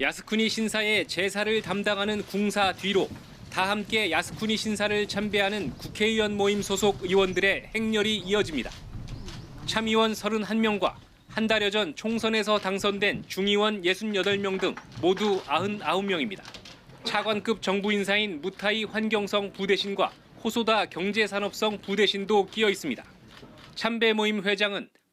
야스쿠니 신사의 제사를 담당하는 궁사 뒤로 다 함께 야스쿠니 신사를 참배하는 국회의원 모임 소속 의원들의 행렬이 이어집니다. 참의원 31명과 한 달여 전 총선에서 당선된 중의원 68명 등 모두 99명입니다. 차관급 정부 인사인 무타이 환경성 부대신과 호소다 경제산업성 부대신도 끼어 있습니다. 참배 모임 회장은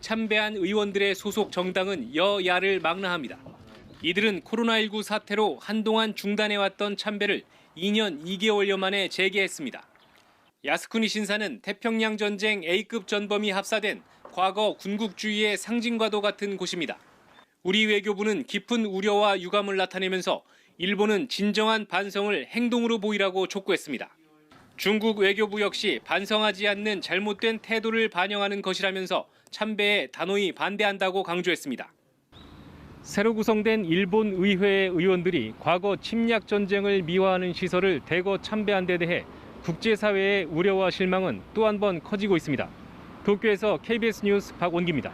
참배한 의원들의 소속 정당은 여야를 망라합니다. 이들은 코로나19 사태로 한동안 중단해왔던 참배를 2년 2개월여 만에 재개했습니다. 야스쿠니 신사는 태평양 전쟁 A급 전범이 합사된 과거 군국주의의 상징과도 같은 곳입니다. 우리 외교부는 깊은 우려와 유감을 나타내면서 일본은 진정한 반성을 행동으로 보이라고 촉구했습니다. 중국 외교부 역시 반성하지 않는 잘못된 태도를 반영하는 것이라면서 참배에 단호히 반대한다고 강조했습니다. 새로 구성된 일본 의회의 의원들이 과거 침략 전쟁을 미화하는 시설을 대거 참배한 데 대해 국제사회의 우려와 실망은 또 한 번 커지고 있습니다. 도쿄에서 KBS 뉴스 박원기입니다.